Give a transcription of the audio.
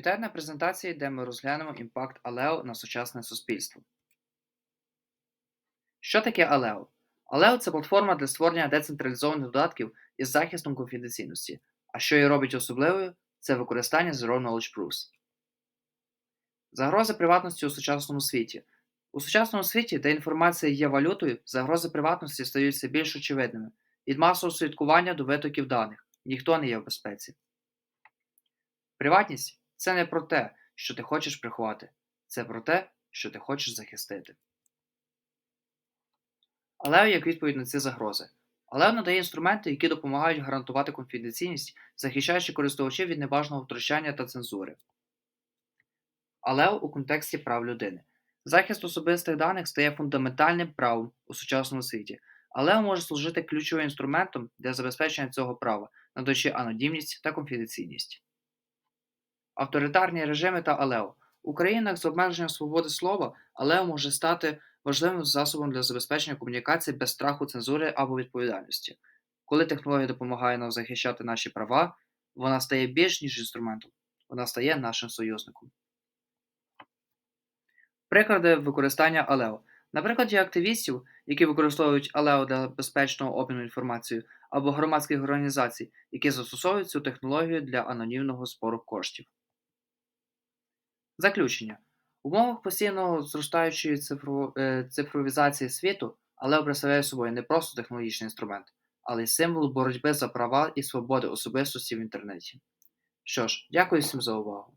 Вітаю на презентації, де ми розглянемо імпакт Алео на сучасне суспільство. Що таке Алео? Алео це платформа для створення децентралізованих додатків із захистом конфіденційності, а що її робить особливою, це використання Zero Knowledge Proofs. Загрози приватності у сучасному світі. У сучасному світі, де інформація є валютою, загрози приватності стають все більш очевидними. Від масового слідкування до витоків даних. Ніхто не є в безпеці. Приватність це не про те, що ти хочеш приховати, це про те, що ти хочеш захистити. Алео як відповідь на ці загрози. Алео надає інструменти, які допомагають гарантувати конфіденційність, захищаючи користувачів від небажаного втручання та цензури. Алео у контексті прав людини. Захист особистих даних стає фундаментальним правом у сучасному світі. Алео може служити ключовим інструментом для забезпечення цього права, надаючи анонімність та конфіденційність. Авторитарні режими та Алео. У країнах з обмеженням свободи слова Алео може стати важливим засобом для забезпечення комунікації без страху цензури або відповідальності. Коли технологія допомагає нам захищати наші права, вона стає більш ніж інструментом, вона стає нашим союзником. Приклади використання Алео. На прикладі активістів, які використовують Алео для безпечного обміну інформацією, або громадських організацій, які застосовують цю технологію для анонімного збору коштів. Заключення. В умовах постійно зростаючої цифру- е, цифровізації світу, але представляє собою не просто технологічний інструмент, але й символ боротьби за права і свободи особистості в інтернеті. Що ж, дякую всім за увагу.